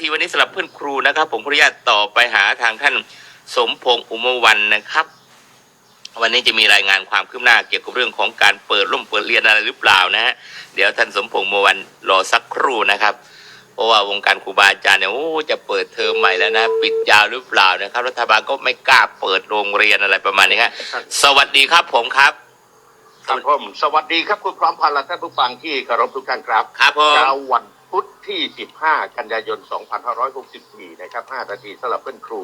ทีวันนี้สำหรับเพื่อนครูนะครับ ผมขออนุญาตต่อไปหาทางท่านสมพงษ์อุมวันนะครับ วันนี้จะมีรายงานความคืบหน้าเกี่ยวกับเรื่องของการเปิดร่มเปิดเรียนอะไรหรือเปล่านะฮะเดี๋ยวท่านสมพงษ์อุมวันรอสักครู่นะครับ เพราะว่าวงการครูบาอาจารย์เนี่ยโอ้จะเปิดเทอมใหม่แล้วนะ ปิดยาวหรือเปล่านะครับ รัฐบาลก็ไม่กล้าเปิดโรงเรียนอะไรประมาณนี้ครับสวัสดีครับผมครับครับผมสวัสดีครับคุณพร้อมพันธ์และท่านผู้ฟังที่เคารพทุกท่านครับครับผมเช้าวัน พุธที่ 15 กันยายน 2564 นะครับ 5 นาทีสำหรับเพื่อนครู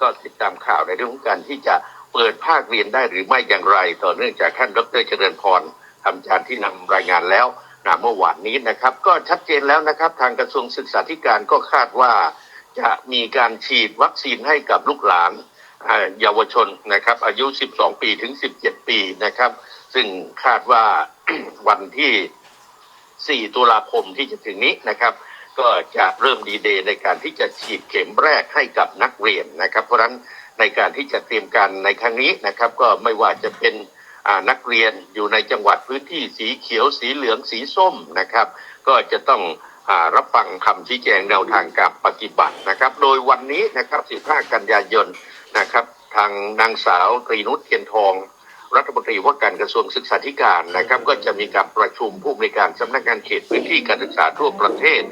ก็ติดตามข่าวในเรื่องของการที่จะเปิดภาคเรียนได้หรือไม่อย่างไร ต่อเนื่องจากท่านดรเจริญพรทำจารย์ที่นำรายงานแล้วนะเมื่อวานนี้นะครับ ก็ชัดเจนแล้วนะครับ ทางกระทรวงศึกษาธิการก็คาดว่า จะมีการฉีดวัคซีนให้กับลูกหลานเยาวชนนะครับ อายุ 12 ปีถึง 17 ปีนะครับ ซึ่งคาดว่าวันที่ 4 ตุลาคมที่จะถึงนี้นะครับ ก็จะเริ่มดีเดย์ในการที่จะฉีดเข็มแรกให้กับนักเรียนนะครับ เพราะฉะนั้นในการที่จะเตรียมการในครั้งนี้นะครับ ก็ไม่ว่าจะเป็นนักเรียนอยู่ในจังหวัดพื้นที่สีเขียวสีเหลืองสีส้มนะครับ ก็จะต้องอรับฟังคำชี้แจงแนวทางการปฏิบัตินะครับ โดยวันนี้นะครับ 15 กันยายนนะครับ ทางนางสาวตรีนุชเทียนทอง รัฐมนตรีว่าการกระทรวงศึกษาธิการนะครับ ก็จะมีการประชุมผู้บริการสำนักงานเขตพื้นที่การศึกษาทั่วประเทศ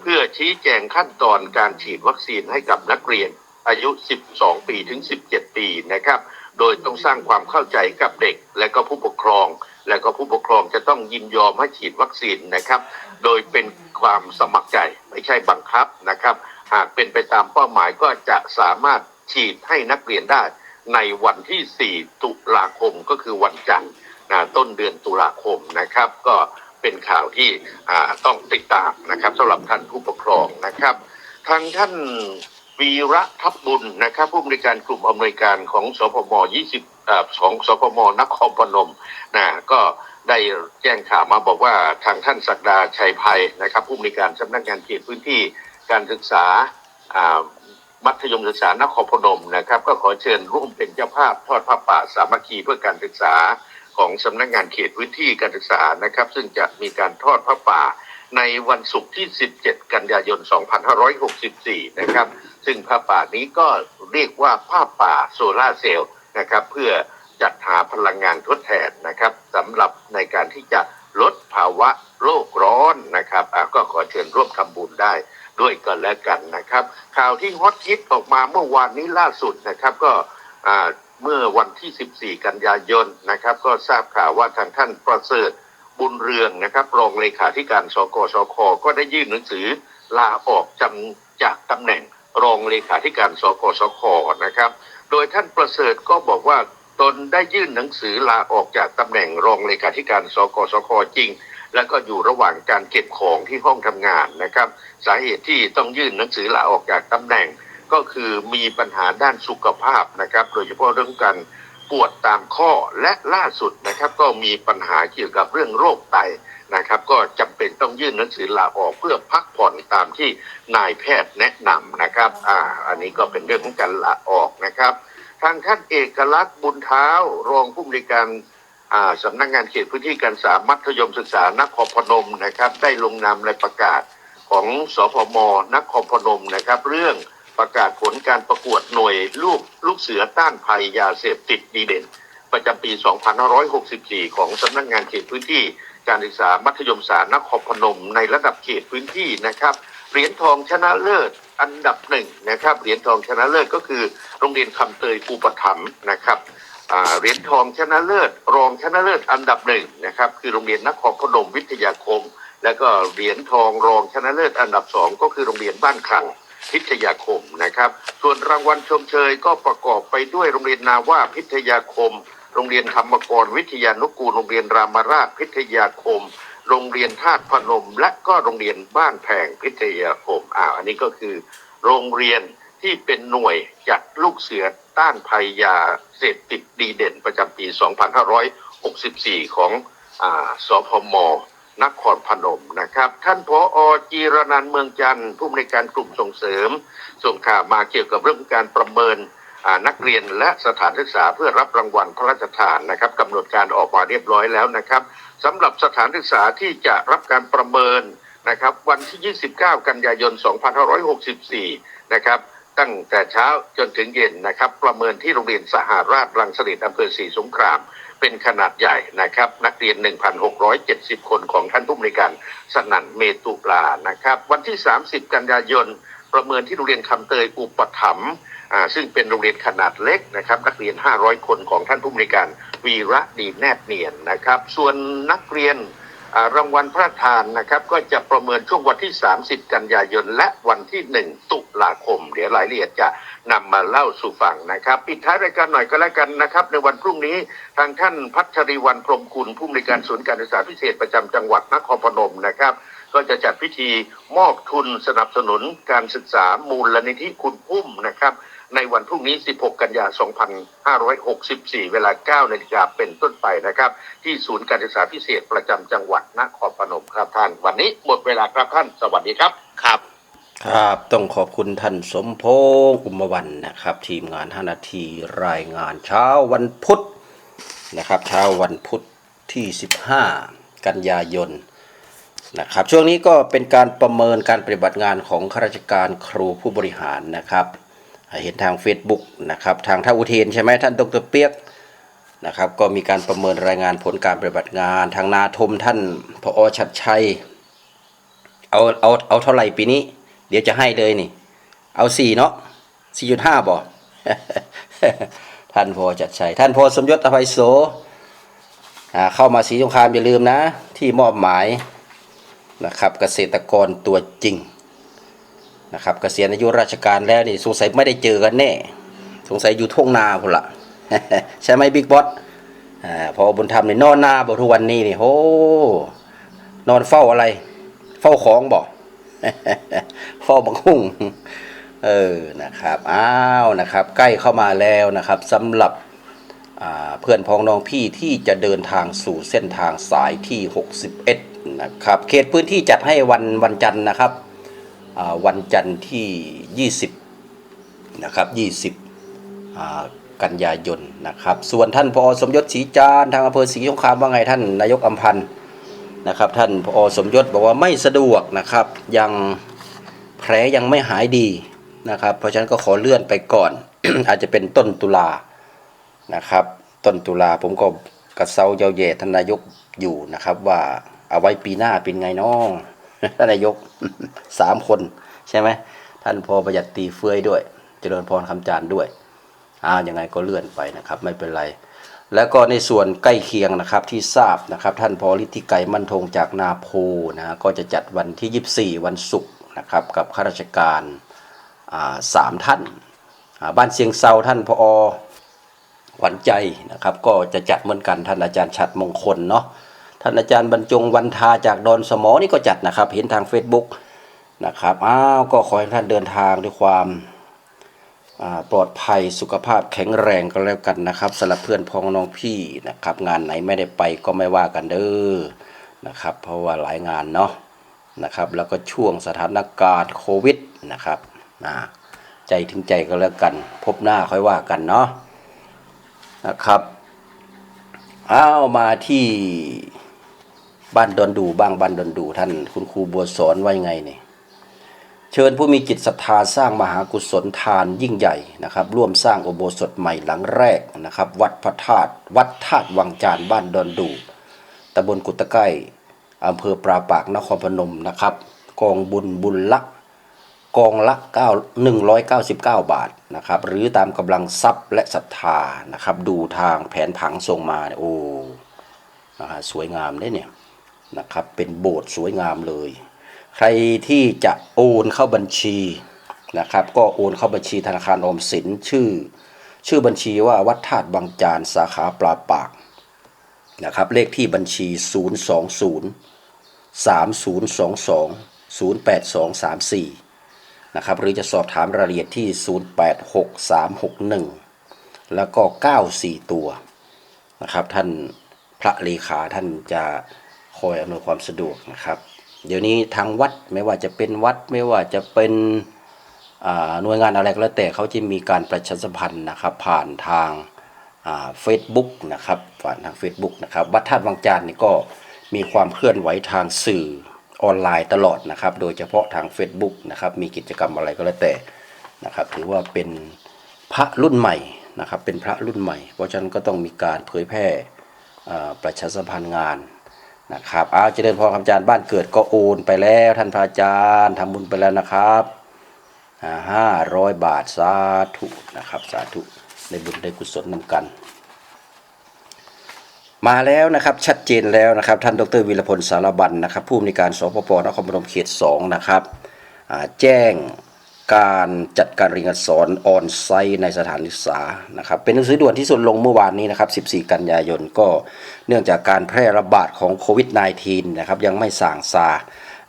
เพื่อชี้แจงขั้นตอนการฉีดวัคซีนให้กับนักเรียน อายุ 12 ปีถึง 17 ปีนะครับ โดยต้องสร้างความเข้าใจกับเด็กและก็ผู้ปกครอง และก็ผู้ปกครองจะต้องยินยอมให้ฉีดวัคซีนนะครับ โดยเป็นความสมัครใจไม่ใช่บังคับนะครับ หากเป็นไปตามเป้าหมายก็จะสามารถฉีดให้นักเรียนได้ ในวันที่ 4 ตุลาคมก็คือวันจันทร์ต้นเดือนตุลาคมนะครับ ก็เป็นข่าวที่ต้องติดตามนะครับสำหรับท่านผู้ปกครองนะครับ ทางท่านวีระทับบุญนะครับผู้อำนวยการกลุ่มอำนวยการของสพม20อ่าของสพมนครพนมนะก็ได้แจ้งข่าวมาบอกว่าทางท่านศักดาชัยภัยนะครับผู้อำนวยการสำนักงานเขตพื้นที่การศึกษา มัธยมศึกษานครพนมนะครับ ก็ขอเชิญร่วมเป็นเจ้าภาพทอดผ้าป่าสามัคคีเพื่อการศึกษาของสำนักงานเขตพื้นที่การศึกษานะครับ ซึ่งจะมีการทอดผ้าป่าในวันศุกร์ที่ 17 กันยายน 2564 นะครับ ซึ่งผ้าป่านี้ก็เรียกว่าผ้าป่าโซลาร์เซลล์นะครับ เพื่อจัดหาพลังงานทดแทนนะครับสำหรับในการที่จะลดภาวะโลกร้อนนะครับก็ขอเชิญร่วมทำบุญได้ ด้วยกันและกันนะครับ ข่าวที่ฮอตฮิตออกมาเมื่อวานนี้ล่าสุดนะครับก็เมื่อวันที่ 14 กันยายนนะครับ ก็ทราบข่าวว่าทางท่านประเสริฐบุญเรืองนะครับรองเลขาธิการสกสคก็ได้ยื่นหนังสือลาออกจำจากตำแหน่งรองเลขาธิการสกสคนะครับ โดยท่านประเสริฐก็บอกว่าตนได้ยื่นหนังสือลาออกจากตำแหน่งรองเลขาธิการสกสคจริง แล้วก็อยู่ระหว่างการเก็บของที่ห้องทำงานนะครับ สาเหตุที่ต้องยื่นหนังสือลาออกจากตำแหน่ง ก็คือมีปัญหาด้านสุขภาพนะครับ โดยเฉพาะเรื่องการปวดตามข้อและล่าสุดนะครับ ก็มีปัญหาเกี่ยวกับเรื่องโรคไตนะครับ ก็จำเป็นต้องยื่นหนังสือลาออกเพื่อพักผ่อนตามที่นายแพทย์แนะนำนะครับอ่าอันนี้ก็เป็นเรื่องของการลาออกนะครับ ทางท่านเอกลักษณ์บุญเท้ารองผู้บริการ สำนักงานเขตพื้นที่การศึกษามัธยมศึกษานครพนมนะครับ ได้ลงนามในประกาศของสพมนครพนมนะครับ เรื่องประกาศผลการประกวดหน่วยลูกลูกเสือต้านภัยยาเสพติดดีเด่น ประจำปี 2564 ของสำนักงานเขตพื้นที่การศึกษามัธยมศึกษานครพนม ในระดับเขตพื้นที่นะครับเหรียญทองชนะเลิศอันดับหนึ่งนะครับเหรียญทองชนะเลิศก็คือโรงเรียนคำเตยอุปถัมภ์นะครับ เหรียญทองชนะเลิศ รองชนะเลิศอันดับหนึ่งนะครับ คือโรงเรียนนครพนมวิทยาคม แล้วก็เหรียญทองรองชนะเลิศอันดับสองก็คือโรงเรียนบ้านคลังพิทยาคมนะครับ ส่วนรางวัลชมเชยก็ประกอบไปด้วยโรงเรียนนาว่าพิทยาคม โรงเรียนธรรมกรวิทยานุกูลโรงเรียนรามาราชพิทยาคม โรงเรียนธาตุพนม และก็โรงเรียนบ้านแพงพิทยาคมอ่าอันนี้ก็คือโรงเรียน ที่เป็นหน่วยจัดลูกเสือต้านภัยยาเสพติดดีเด่นประจำปี 2564 ของอสพมนครพนมนะครับ ท่านผออจีรนันเมืองจันทร์ผู้อำนวยการกลุ่มส่งเสริม ส่งข่าวมาเกี่ยวกับเรื่องการประเมินนักเรียนและสถานศึกษาเพื่อรับรางวัลพระราชทานนะครับกำหนดการออกมาเรียบร้อยแล้วนะครับสำหรับสถานศึกษาที่จะรับการประเมินนะครับ วันที่ 29 กันยายน 2564 นะครับ ตั้งแต่เช้าจนถึงเย็นนะครับ ประเมินที่โรงเรียนสหราชรังสฤษอำเภอศรีสงคราม เป็นขนาดใหญ่นะครับ นักเรียน 1,670 คนของท่านผู้บริการสนั่นเมตุลานะครับ วันที่ 30 กันยายน ประเมินที่โรงเรียนคำเตยอุปถัมภ์อ่าซึ่งเป็นโรงเรียนขนาดเล็กนะครับ นักเรียน 500 คนของท่านผู้บริการวีระดีแนบเนียนนะครับ ส่วนนักเรียน รางวัลพระทานนะครับ ก็จะประเมินช่วงวันที่ 30 กันยายน และวันที่ 1 ตุลาคม เดี๋ยวรายละเอียดจะนำมาเล่าสู่ฟังนะครับ ปิดท้ายรายการหน่อยก็แล้วกันนะครับ ในวันพรุ่งนี้ทางท่านพัชรีวันพรมคุณผู้อำนวยการศูนย์การศึกษาพิเศษประจำจังหวัดนครพนมนะครับ ก็จะจัดพิธีมอบทุนสนับสนุนการศึกษามูลนิธิคุณพุ่มนะครับ ในวันพรุ่งนี้ 16 กันยา 2564 เวลา 9 นาฬิกาเป็นต้นไปนะครับ ที่ศูนย์การศึกษาพิเศษประจำจังหวัดนครพนมครับท่าน วันนี้หมดเวลาครับท่าน สวัสดีครับ ครับ ครับ ต้องขอบคุณท่านสมพงษ์อุมวันนะครับ ทีมงาน 5 นาทีรายงานเช้าวันพุธนะครับ เช้าวันพุธที่ 15 กันยายนนะครับช่วงนี้ก็เป็นการประเมินการปฏิบัติงานของข้าราชการครูผู้บริหารนะครับ เห็นทาง Facebook นะครับทางท่าอุเทนใช่ไหมท่านดรเปียกนะครับก็มีการประเมินรายงานผลการปฏิบัติงาน ทางนาทมท่านพอชัดชัยเอาเอาเอาเท่าไหร่ปีนี้ เดี๋ยวจะให้เลยนี่ เอาสี่เนาะสี่จุดห้าบ่ท่านพอจัดชัยท่านพอสมยศอภัยโสเข้ามาสีสงครามอย่าลืมนะ ที่มอบหมายนะครับเกษตรกรตัวจริง นะครับเกษียณอายุราชการแล้วนี่สงสัยไม่ได้เจอกันแน่ สงสัยอยู่ทุ่งนาพุ่นละใช่ไหมบิ๊กบอสอพอบุญธรรมนี่นอนนาบ่ทุกวันนี้นี่โหนอนเฝ้าอะไร เฝ้าของบ่เฝ้าบังหุ่งเออนะครับอ้าวนะครับ ใกล้เข้ามาแล้วนะครับสำหรับเพื่อนพ้องน้องพี่ที่จะเดินทางสู่เส้นทางสายที่ 61 นะครับ เขตพื้นที่จัดให้วันวันจันทร์นะครับ วันจันทร์ที่ 20 นะครับ 20 กันยายนนะครับ ส่วนท่านพอสมยศศรีจานทางอำเภอศรีสงครามว่าไงท่านนายกอัมพันธ์นะครับ ท่านพอสมยศบอกว่าไม่สะดวกนะครับ ยังแผลยังไม่หายดีนะครับ เพราะฉะนั้นก็ขอเลื่อนไปก่อน อาจจะเป็นต้นตุลานะครับ ต้นตุลาผมก็กระเซาเยาแย่ท่านนายกอยู่นะครับว่าเอาไว้ปีหน้าเป็นไงน้อง ท่านนายกสามคนใช่ไหมท่านพอประหยัดตีเฟื่อยด้วย เจริญพรคำจานด้วยอ่ายังไงก็เลื่อนไปนะครับ ไม่เป็นไร แล้วก็ในส่วนใกล้เคียงนะครับที่ทราบนะครับ ท่านพอฤทธิไกรมั่นคงจากนาโพนะก็จะจัดวันที่ 24 วันศุกร์นะครับกับข้าราชการสามท่านาบ้านเสียงเซาท่านพอหวันใจนะครับ ก็จะจัดเหมือนกันท่านอาจารย์ฉัดมงคลเนาะ ท่านอาจารย์บรรจงวันทาจากดอนสมอนี่ก็จัดนะครับ เห็นทาง Facebook นะครับอ้าวก็ขอให้ท่านเดินทางด้วยความปลอดภัยสุขภาพแข็งแรงก็แล้วกันนะครับสำหรับเพื่อนพ้องน้องพี่นะครับ งานไหนไม่ได้ไปก็ไม่ว่ากันเด้อนะครับ เพราะว่าหลายงานเนาะนะครับ แล้วก็ช่วงสถานการณ์โควิดนะครับใจถึงใจก็แล้วกัน พบหน้าค่อยว่ากันเนาะนะครับ อ้าวมาที่ บ้านดอนดูบ้างบ้านดอนดูท่าน คุณครูบัวสอนไว่ายังไงเนี่ยเชิญผู้มีจิตศรัทธาสร้างมหากุศลทานยิ่งใหญ่นะครับ ร่วมสร้างอุโบสถใหม่หลังแรกนะครับ วัดพระธาตุวัดธาตุวังจานบ้านดอนดูตำบลกุตะไก้อำเภอปราปากนครพนมนะครับ กองบุญบุญละกองละ9 199 บาทนะครับ หรือตามกำลังทรัพย์และศรัทธานะครับ ดูทางแผนผังส่งมาเนี่ยโอ้นะฮะสวยงามได้เนี่ย นะครับ เป็นโบสถ์สวยงามเลย ใครที่จะโอนเข้าบัญชีนะครับ ก็โอนเข้าบัญชีธนาคารออมสินชื่อ ชื่อบัญชีว่าวัดธาตุบางจานสาขาปลาปากนะครับเลขที่บัญชี 020 3022 08234นะครับหรือจะสอบถามรายละเอียดที่ 086361 แล้วก็ 94 ตัวนะครับท่านพระเลขาท่านจะ คอยอำนวยความสะดวกนะครับ เดี๋ยวนี้ทางวัดไม่ว่าจะเป็นวัดไม่ว่าจะเป็นหน่วยงานอะไรก็แล้วแต่เขาจะมีการประชาสัมพันธ์นะครับ ผ่านทางเฟซบุ๊กนะครับผ่านทาง Facebook นะครับวัดธาตุวังจานนี่ก็มีความเคลื่อนไหวทางสื่อออนไลน์ตลอดนะครับ โดยเฉพาะทาง Facebook นะครับมีกิจกรรมอะไรก็แล้วแต่นะครับ ถือว่าเป็นพระรุ่นใหม่นะครับเป็นพระรุ่นใหม่ เพราะฉะนั้นก็ต้องมีการเผยแพร่ประชาสัมพันธ์งาน นะครับอาเจริญพรคำอาจารย์บ้านเกิดก็โอนไปแล้วท่านพระอาจารย์ทำบุญไปแล้วนะครับห้าร้อยบาทสาธุนะครับสาธุในบุญได้กุศลนำกัน มาแล้วนะครับชัดเจนแล้วนะครับท่านดรวีรพลสารบันนะครับผู้อำนวยการสปปนครพนมเขต2นะครับแจ้ง การจัดการเรียนการสอนออนไซต์ในสถานศึกษานะครับเป็นหนังสือด่วนที่สุดลงเมื่อวานนี้นะครับ 14 กันยายนก็เนื่องจากการแพร่ระบาดของโควิด -19 นะครับยังไม่ส่างซา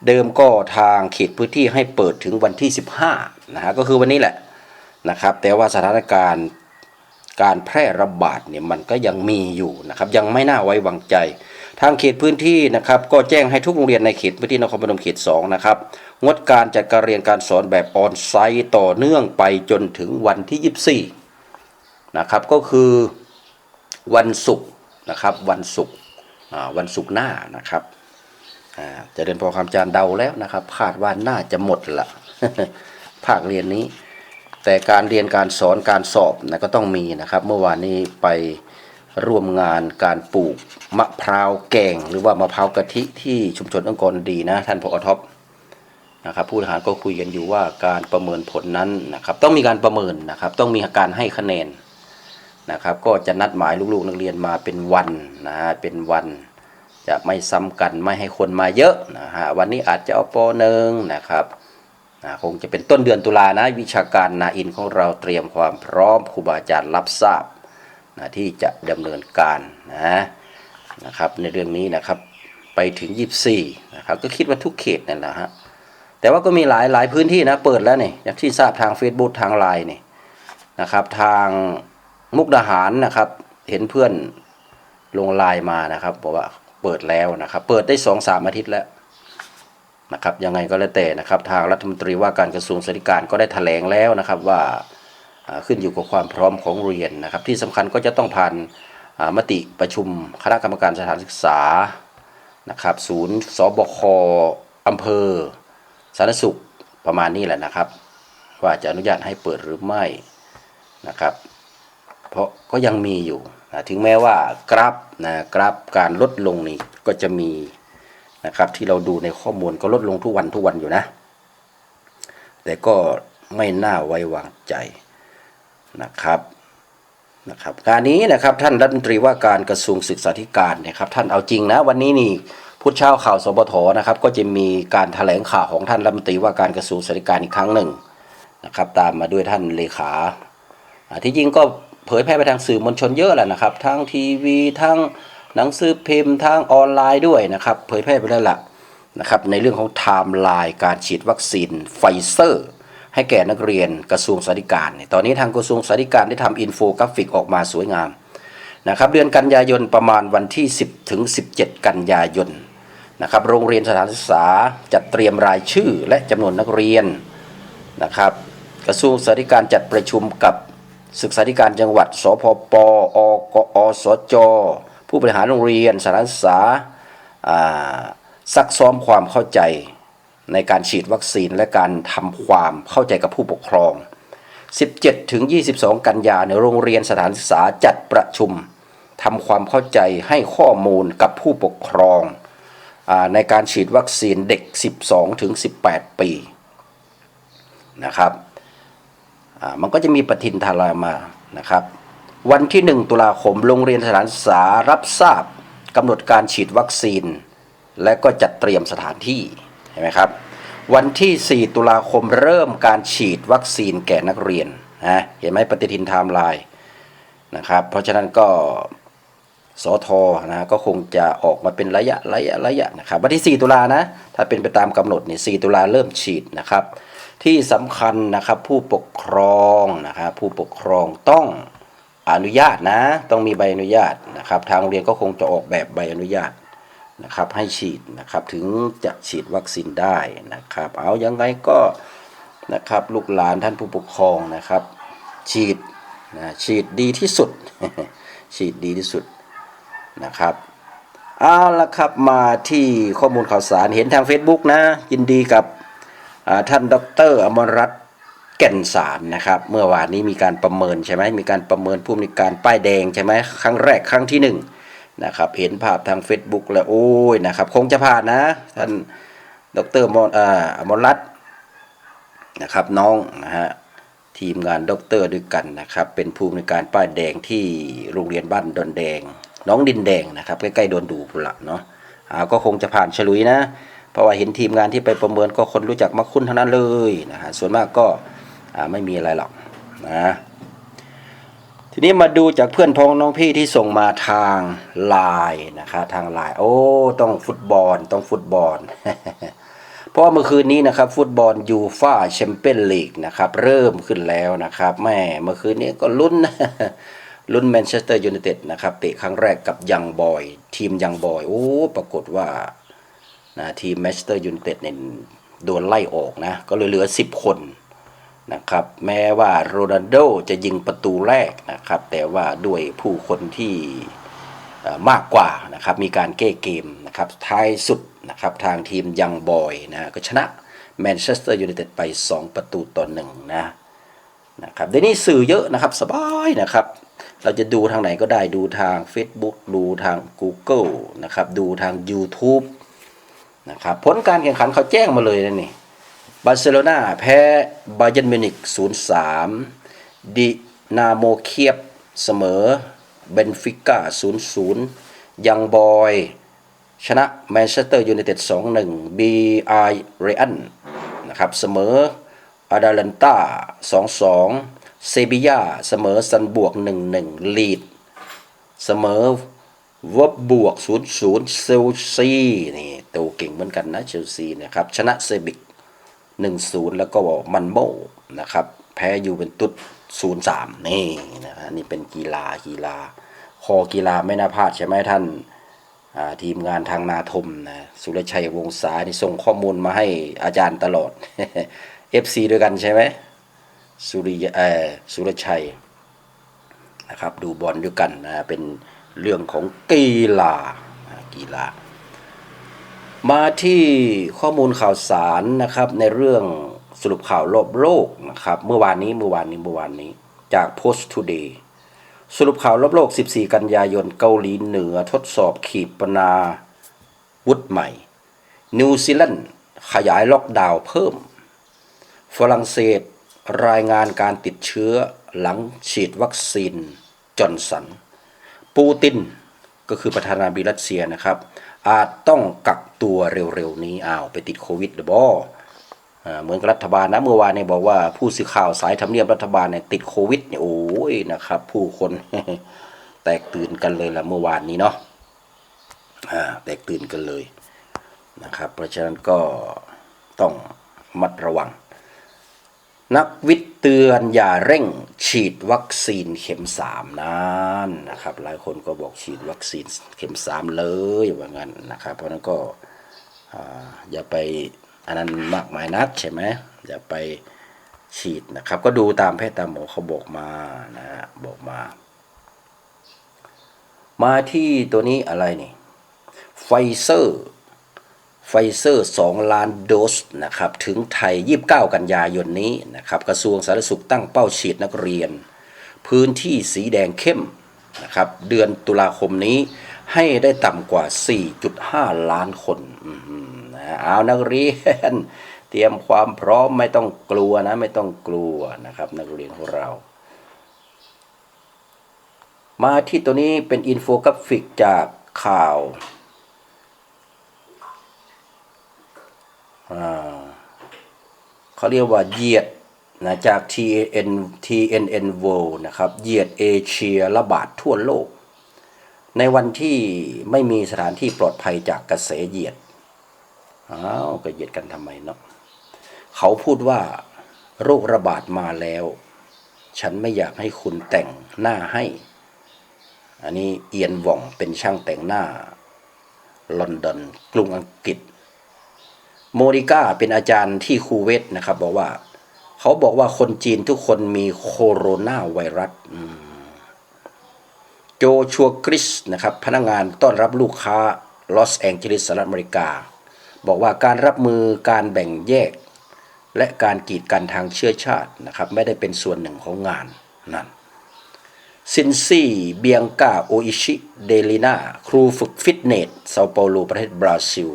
เดิมก็ทางเขตพื้นที่ให้เปิดถึงวันที่ 15นะฮะก็คือวันนี้แหละนะครับ แต่ว่าสถานการณ์การแพร่ระบาดเนี่ยมันก็ยังมีอยู่นะครับ ยังไม่น่าไว้วางใจ ทางเขตพื้นที่นะครับก็แจ้งให้ทุกโรงเรียนในเขตพื้นที่นครพนมเขต2นะครับงดการจัดการเรียนการสอนแบบออนไซต์ต่อเนื่องไปจนถึงวันที่ 24นะครับก็คือวันศุกร์นะครับวันศุกร์วันศุกร์หน้านะครับจะเดินพอคำจานเดาแล้วนะครับคาดว่าน่าจะหมดละภาคเรียนนี้ แต่การเรียนการสอนการสอบนะก็ต้องมีนะครับ เมื่อวานนี้ไป ร่วมงานการปลูกมะพร้าวแกง หรือว่ามะพร้าวกะทิที่ชุมชนองค์กรดีนะ ท่านผอท็อปนะครับผู้บริหารก็คุยกันอยู่ว่าการประเมินผลนั้นนะครับ ต้องมีการประเมินนะครับ ต้องมีการให้คะแนนนะครับ ก็จะนัดหมายลูกๆนักเรียนมาเป็นวันนะฮะเป็นวันจะไม่ซ้ำกันไม่ให้คนมาเยอะนะฮะวันนี้อาจจะเอาปหนึ่งนะครับนะคงจะเป็นต้นเดือนตุลานะวิชาการนาอินของเราเตรียมความพร้อมครูบาอาจารย์รับทราบ นะที่จะดำเนินการนะนะครับในเรื่องนี้นะครับไปถึง 24นะครับก็คิดว่าทุกเขตนั่นแหละฮะแต่ว่าก็มีหลายหลายพื้นที่นะเปิดแล้วนี่อย่างที่ทราบทาง Facebook ทางไลน์นี่นะครับทางมุกดาหารนะครับเห็นเพื่อนลงไลน์มานะครับบอกว่าเปิดแล้วนะครับเปิดได้สองสามอาทิตย์แล้วนะครับยังไงก็แล้วแต่นะครับทางรัฐมนตรีว่าการกระทรวงสาธารณการก็ได้แถลงแล้วนะครับว่า ขึ้นอยู่กับความพร้อมของเรียนนะครับ ที่สำคัญก็จะต้องผ่านมติประชุมคณะกรรมการสถานศึกษานะครับ ศูนย์สบคอำเภอสาธารณสุขประมาณนี้แหละนะครับ ว่าจะอนุญาตให้เปิดหรือไม่นะครับ เพราะก็ยังมีอยู่นะถึงแม้ว่ากราฟนะกราฟการลดลงนี่ก็จะมีนะครับที่เราดูในข้อมูลก็ลดลงทุกวันทุกวันอยู่นะ แต่ก็ไม่น่าไว้วางใจ นะครับนะครับการนี้นะครับท่านรัฐมนตรีว่าการกระทรวงศึกษาธิการเนะครับท่านเอาจริงนะวันนี้นี่พุทธเช้าข่าวสบทนะครับก็จะมีการแถลงข่าวของท่านรัฐมนตรีว่าการกระทรวงศึกษาธิการอีกครั้งหนึ่งนะครับตามมาด้วยท่านเลขาที่จริงก็เผยแพร่ไปทางสื่อมวลชนเยอะแหละนะครับทั้งทีวีทั้งหนังสือพิมพ์ทางออนไลน์ด้วยนะครับเผยแพร่ไปแล้วล่ะนะครับในเรื่องของไทม์ไลน์การฉีดวัคซีนไฟเซอร์ ให้แก่นักเรียนกระทรวงสาธารณการเนี่ยตอนนี้ทางกระทรวงสาธารณการได้ทำอินโฟกราฟิกออกมาสวยงามนะครับเดือนกันยายนประมาณวันที่ 10 ถึง 17 กันยายนนะครับโรงเรียนสถานศึกษาจัดเตรียมรายชื่อและจำนวนนักเรียนนะครับกระทรวงสาธารณการจัดประชุมกับศึกษาธิการจังหวัด สพปอกอสจ ผู้บริหารโรงเรียนสถานศึกษาซักซ้อมความเข้าใจ ในการฉีดวัคซีนและการทำความเข้าใจกับผู้ปกครอง 17ถึง22 กันยาในโรงเรียนสถานศึกษาจัดประชุมทำความเข้าใจให้ข้อมูลกับผู้ปกครองอในการฉีดวัคซีนเด็ก 12ถึง18 ปีนะครับมันก็จะมีปฏิทินทารามานะครับ วันที่ 1 ตุลาคมโรงเรียนสถานศึกษารับทราบกำหนดการฉีดวัคซีน และก็จัดเตรียมสถานที่ ห็นไหมครับวันที่ 4 ตุลาคมเริ่มการฉีดวัคซีนแก่นักเรียนนะเห็นไหมปฏิทินไทม์ไลน์นะครับเพราะฉะนั้นก็สอทอนะก็คงจะออกมาเป็นระยะระยะระยะนะครับวันที่ 4 ตุลานะถ้าเป็นไปตามกำหนดนี่4ตุลาเริ่มฉีดนะครับ ที่สำคัญนะครับผู้ปกครองนะครับผู้ปกครองต้องอนุญาตนะ ต้องมีใบอนุญาตนะครับ ทางโรงเรียนก็คงจะออกแบบใบอนุญาต นะครับให้ฉีดนะครับถึงจะฉีดวัคซีนได้นะครับ เอายังไงก็นะครับลูกหลานท่านผู้ปกครองนะครับ ฉีดนะฉีดดีที่สุด ฉีดดีที่สุดนะครับเอาละครับมาที่ข้อมูลข่าวสารเห็นทาง Facebook นะ ยินดีกับอ่าท่านดรอมรรัตน์แก่นสารนะครับ เมื่อวานนี้มีการประเมินใช่ไหมมีการประเมินผู้มีการป้ายแดงใช่ไหมครั้งแรกครั้งที่ห นะครับเห็นภาพทาง Facebook แล้วโอ้ยนะครับคงจะผ่านนะท่านดรมรอ่าอมรรัตนะครับน้องนะฮะทีมงานด็อกเตอร์ด้วยกันนะครับ เป็นผู้ในการป้ายแดงที่โรงเรียนบ้านดอนแดง น้องดินแดงนะครับใกล้ๆโดนดูพุ่นละเนาะอ่าก็คงจะผ่านฉลุยนะ เพราะว่าเห็นทีมงานที่ไปประเมินก็คนรู้จักมักคุ้นเทั้งนั้นเลยนะฮะส่วนมากก็อ่าไม่มีอะไรหรอกนะ ทีนี้มาดูจากเพื่อนพ้องน้องพี่ที่ส่งมาทางไลน์นะครับทางไลน์โอ้ต้องฟุตบอลต้องฟุตบอล เพราะเมื่อคืนนี้นะครับ ฟุตบอลยูฟาแชมเปี้ยนลีกนะครับเริ่มขึ้นแล้วนะครับแม่เมื่อคืนนี้ก็ลุ้นลุ้นแมนเชสเตอร์ยูไนเต็ดนะครับเตะครั้งแรกกับยังบอย ทีมยังบอยโอ้ปรากฏว่านะทีมแมนเชสเตอร์ยูไนเต็ดเนี่ยโดนไล่ออกนะ ก็เลยเหลือ 10 คน นะครับแม้ว่าโรนัลโดจะยิงประตูแรกนะครับแต่ว่าด้วยผู้คนที่มากกว่านะครับมีการแก้เกมนะครับท้ายสุดนะครับทางทีมยังบอยนะก็ชนะแมนเชสเตอร์ยูไนเต็ดไป 2 ประตูต่อหนึ่งนะนะครับเดี๋ยวนี้สื่อเยอะนะครับสบายนะครับ เราจะดูทางไหนก็ได้ดูทาง Facebook ดูทาง Google นะครับดูทาง YouTube นะครับผลการแข่งขันเขาแจ้งมาเลยนะนี่ บาร์เซโลนาแพ้บาเยนมิวนิก0-3 ดินาโมเคียบเสมอเบนฟิก้า0-0 ยังบอย ชนะแมนเชสเตอร์ยูไนเต็ด2-1 บีไอเรอันนะครับเสมออาดาลันตา2-2 เซบียาเสมอซันบวก 1-1 ลีด เสมอวบบวก 0-0 เซลซีนี่ตัวเก่งเหมือนกันนะเชลซีนะครับ ชนะเซบิก 1-0 แล้วก็มันโมนะครับ แพ้ยูเวนตุส0-3 นี่นะฮะนี่เป็นกีฬากีฬา คอกีฬาไม่น่าพลาดใช่ไหมท่านทีมงานทางนาทมนะสุรชัยวงศานี่ส่งข้อมูลมาให้อาจารย์ตลอด FC ด้วยกันใช่ไหมสุริยเออสุรชัยนะครับดูบอลด้วยกันนะเป็นเรื่องของกีฬากีฬา มาที่ข้อมูลข่าวสารนะครับในเรื่องสรุปข่าวรอบโลกนะครับเมื่อวานนี้เมื่อวานนี้เมื่อวานนี้จาก Post Today สรุปข่าวรอบโลก 14 กันยายนเกาหลีเหนือทดสอบขีปนาวุธใหม่ นิวซีแลนด์ขยายล็อกดาวน์เพิ่ม ฝรั่งเศสรายงานการติดเชื้อหลังฉีดวัคซีนจอร์นสัน ปูตินก็คือประธานาธิบดีรัสเซียนะครับ อาจต้องกักตัวเร็วๆนี้อ้าวไปติดโควิดหรือบ่อ่าเหมือนรัฐบาลนะเมื่อวานเนี่ยบอกว่าผู้สื่อข่าวสายทำเนียบรัฐบาลเนี่ยติดโควิดเนี่ยโอ้ยนะครับ ผู้คนแตกตื่นกันเลยละเมื่อวานนี้เนาะแตกตื่นกันเลยนะครับ เพราะฉะนั้นก็ต้องระมัดระวัง นักวิทย์เตือนอย่าเร่งฉีดวัคซีนเข็มสามนั้นนะครับ หลายคนก็บอกฉีดวัคซีนเข็มสามเลยว่างั้นนะครับ เพราะนั้นก็อ่าอย่าไปอันนั้นมากมายนักใช่ไหมอย่าไปฉีดนะครับ ก็ดูตามแพทย์ตามหมอเขาบอกมานะฮะบอกมา มาที่ตัวนี้อะไรนี่ไฟเซอร์ ไฟเซอร์ 2 ล้านโดสนะครับถึงไทย 29 กันยายนนี้นะครับกระทรวงสาธารณสุขตั้งเป้าฉีดนักเรียน พื้นที่สีแดงเข้มนะครับเดือนตุลาคมนี้ให้ได้ต่ำกว่า 4.5 ล้านคนนะเอานักเรียน เตรียมความพร้อมไม่ต้องกลัวนะ ไม่ต้องกลัวนะครับ นักเรียนของเรา มาที่ตัวนี้เป็นอินโฟกราฟิกจากข่าว อ่า เขาเรียกว่าเหยียดนะจาก TN TNN World นะครับเหยียดเอเชียระบาดทั่วโลก ในวันที่ไม่มีสถานที่ปลอดภัยจากกระแสเหยียดอ้าวก็เหยียดกันทำไมเนาะเขาพูดว่าโรคระบาดมาแล้ว ฉันไม่อยากให้คุณแต่งหน้าให้ อันนี้เอียนว่องเป็นช่างแต่งหน้า ลอนดอนกรุงอังกฤษ โมริก้าเป็นอาจารย์ที่คูเวตนะครับ บอกว่า เขาบอกว่าคนจีนทุกคนมีโคโรนาไวรัสโจชัวคริสนะครับ พนักงานต้อนรับลูกค้าลอสแองเจลิสสหรัฐอเมริกา บอกว่าการรับมือการแบ่งแยก และการกีดกันทางเชื้อชาตินะครับ ไม่ได้เป็นส่วนหนึ่งของงานนั่นซินซี่เบียงกาโออิชิเดลินาครูฝึกฟิตเนสเซาเปาโลประเทศบราซิล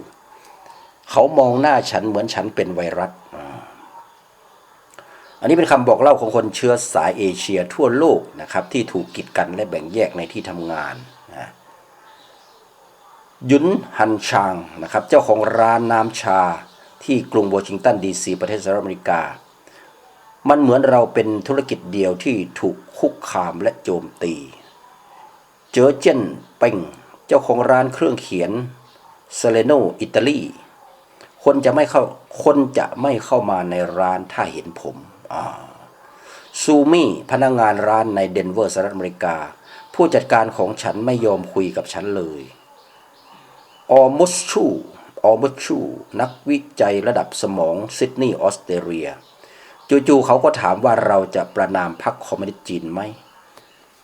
เขามองหน้าฉันเหมือนฉันเป็นไวรัส อันนี้เป็นคำบอกเล่าของคนเชื้อสายเอเชียทั่วโลกนะครับ ที่ถูกกีดกันและแบ่งแยกในที่ทำงานนะยุนฮันชางนะครับ เจ้าของร้านน้ำชาที่กรุงวอชิงตันดีซีประเทศสหรัฐอเมริกา มันเหมือนเราเป็นธุรกิจเดียวที่ถูกคุกคามและโจมตี เจอเจนเป่ง เจ้าของร้านเครื่องเขียนเซเลโนอิตาลี คนจะไม่เข้าคนจะไม่เข้ามาในร้านถ้าเห็นผมซูมี่พนักงงานร้านในเดนเวอร์สหรัฐอเมริกา ผู้จัดการของฉันไม่ยอมคุยกับฉันเลยออมุชชูออมุชชูนักวิจัยระดับสมองซิดนีย์ออสเตรเลียจู่ๆเขาก็ถามว่าเราจะประนามพรรคคอมมิวนิสต์จีนไหม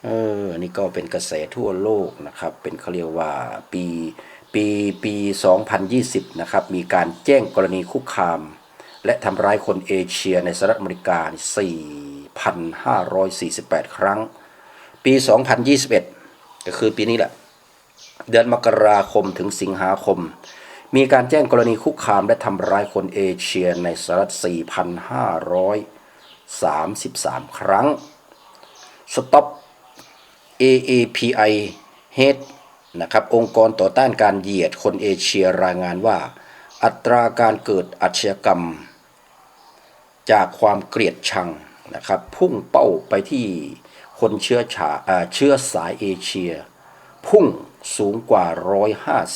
เออนี่ก็เป็นกระแสทั่วโลกนะครับ เป็นเขาเรียกว่าปี ปีปี 2020 นะครับ มีการแจ้งกรณีคุกคาม และทำร้ายคนเอเชียในสหรัฐอเมริกา 4,548 ครั้ง ปี 2021 ก็คือปีนี้แหละ เดือนมกราคมถึงสิงหาคม มีการแจ้งกรณีคุกคาม และทำร้ายคนเอเชียในสหรัฐ 4,533 ครั้ง Stop AAPI Head นะครับองค์กรต่อต้านการเหยียดคนเอเชียรายงานว่า อัตราการเกิดอาชญากรรม จากความเกลียดชังนะครับพุ่งเป้าไปที่คนเชื้อชาอ่าเชื้อสายเอเชีย พุ่งสูงกว่า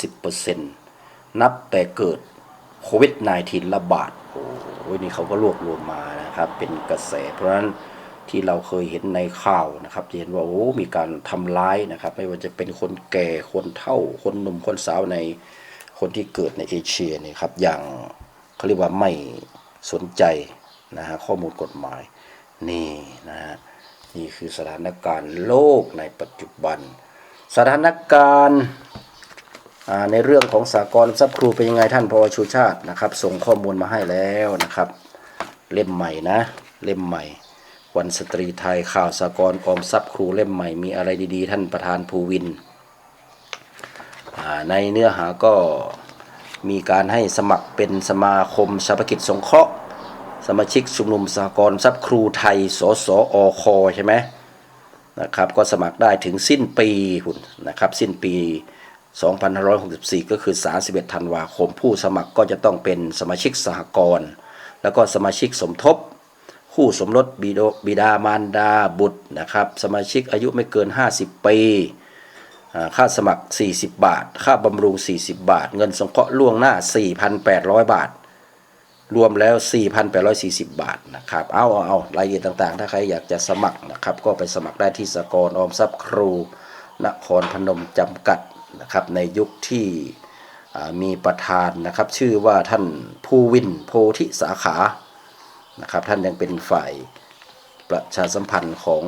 150%นับแต่เกิดโควิด -19 ระบาดโอ้โหนี่เขาก็รวบรวมมานะครับ เป็นกระแสเพราะฉะนั้น ที่เราเคยเห็นในข่าวนะครับจะเห็นว่าโอ้มีการทำร้ายนะครับ ไม่ว่าจะเป็นคนแก่คนเฒ่า คนหนุ่มคนสาวในคนที่เกิดในเอเชียเนี่ยครับอย่างเขาเรียกว่าไม่สนใจนะฮะข้อมูลกฎหมายนี่นะฮะนี่คือสถานการณ์โลกในปัจจุบัน สถานการณ์ในเรื่องของสากลทรัพย์ครูเป็นยังไงท่านพอชูชาตินะครับ ส่งข้อมูลมาให้แล้วนะครับ เล่มใหม่นะ เล่มใหม่ วันสตรีไทยข่าวสากลออมทรัพย์ครูเล่มใหม่มีอะไรดีๆ ท่านประธานภูวิน ในเนื้อหาก็มีการให้สมัครเป็นสมาคมสากิจสงเคราะห์ สมาชิกชุมนุมสหกรณ์ทรัพย์ครูไทย สสอคใช่ไหมนะครับก็สมัครได้ถึงสิ้นปีหุ่นนะครับสิ้นปี 2564 ก็คือ 31 ธันวาคม ผู้สมัครก็จะต้องเป็นสมาชิกสหกรณ์แล้วก็สมาชิกสมทบ คู่สมรสบิดบิดามารดาบุตรนะครับ สมาชิกอายุไม่เกิน 50 ปีค่าสมัคร 40 บาท ค่าบำรุง 40 บาท เงินสงเคราะห์ล่วงหน้า 4,800 บาท รวมแล้ว 4,840 บาทนะครับ เอาเอาเอารายละเอียดต่างๆ ถ้าใครอยากจะสมัครนะครับ ก็ไปสมัครได้ที่สกรออมทรัพย์ครูนครพนมจำกัดนะครับในยุคที่มีประธานนะครับ ชื่อว่าท่านภูวินโพธิสาขา นะครับท่านยังเป็นฝ่ายประชาสัมพันธ์ของ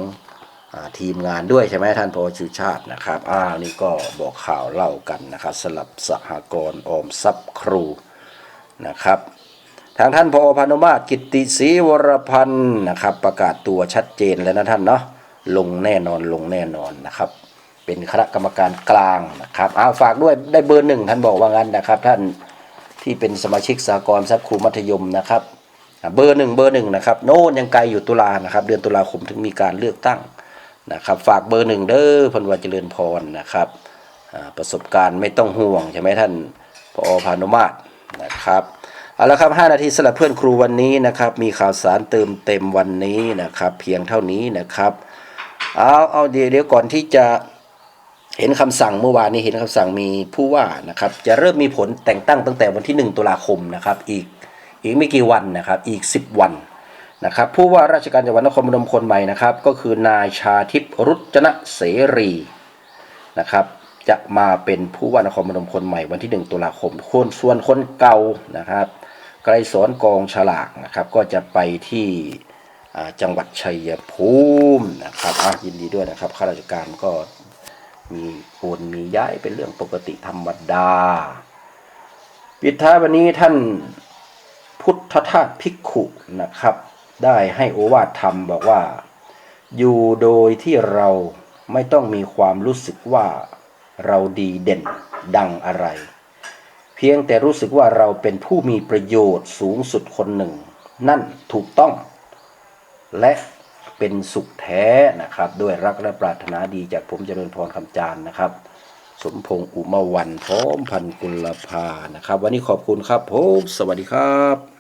อทีมงานด้วยใช่ไหมท่านพอชูชาตินะครับอ้าวนี่ก็บอกข่าวเล่ากันนะครับสลับสหกรณ์ออมทรัพย์ครูนะครับทางท่านพอพานุมาตรกิติศรีวรพันธ์นะครับประกาศตัวชัดเจนแล้วนะท่านเนาะลงแน่นอนลงแน่นอนนะครับ เป็นคณะกรรมการกลางนะครับอ้าวฝากด้วยได้เบอร์หนึ่งท่านบอกว่างั้นนะครับ ท่านที่เป็นสมาชิกสากลทรัพย์ครูมัธยมนะครับ เบอร์หนึ่งเบอร์หนึ่งนะครับโน่นยังไกลอยู่ตุลานะครับ เดือนตุลาคมถึงมีการเลือกตั้งนะครับฝากเบอร์หนึ่งเด้อพันวัเจริญพรนะครับประสบการณ์ไม่ต้องห่วงใช่ไหมท่านพอพานุมาตรนะครับเอาละครับ 5 นาทีสำหรับเพื่อนครูวันนี้นะครับ มีข่าวสารเติมเต็มวันนี้นะครับ เพียงเท่านี้นะครับ เอาเอาเดี๋ยวก่อนที่จะเห็นคำสั่งเมื่อวานนี้เห็นคำสั่งมีผู้ว่านะครับ จะเริ่มมีผลแต่งตั้งตั้งแต่วันที่ 1 ตุลาคมนะครับ อีก อีกไม่กี่วันนะครับอีก 10 วันนะครับผู้ว่าราชการจังหวัดนครพนมคนใหม่นะครับ ก็คือนายชาทิพย์รุจนะเสรีนะครับจะมาเป็นผู้ว่านครพนมคนใหม่วันที่ 1 ตุลาคมคนส่วนคนเก่านะครับไกรสอนกองฉลากนะครับก็จะไปที่จังหวัดชัยภูมินะครับยินดีด้วยนะครับข้าราชการก็มีโอนมีย้ายเป็นเรื่องปกติธรรมดา ปิดท้ายวันนี้ท่าน พุทธทาสภิกขุนะครับ ได้ให้โอวาทธรรมบอกว่า อยู่โดยที่เราไม่ต้องมีความรู้สึกว่าเราดีเด่นดังอะไร เพียงแต่รู้สึกว่าเราเป็นผู้มีประโยชน์สูงสุดคนหนึ่ง นั่นถูกต้อง และเป็นสุขแท้นะครับ ด้วยรักและปรารถนาดีจากผมเจริญพรคำจานนะครับ สมพงษ์อุมาวันพร้อมพันกุลภานะครับ วันนี้ขอบคุณครับผมสวัสดีครับ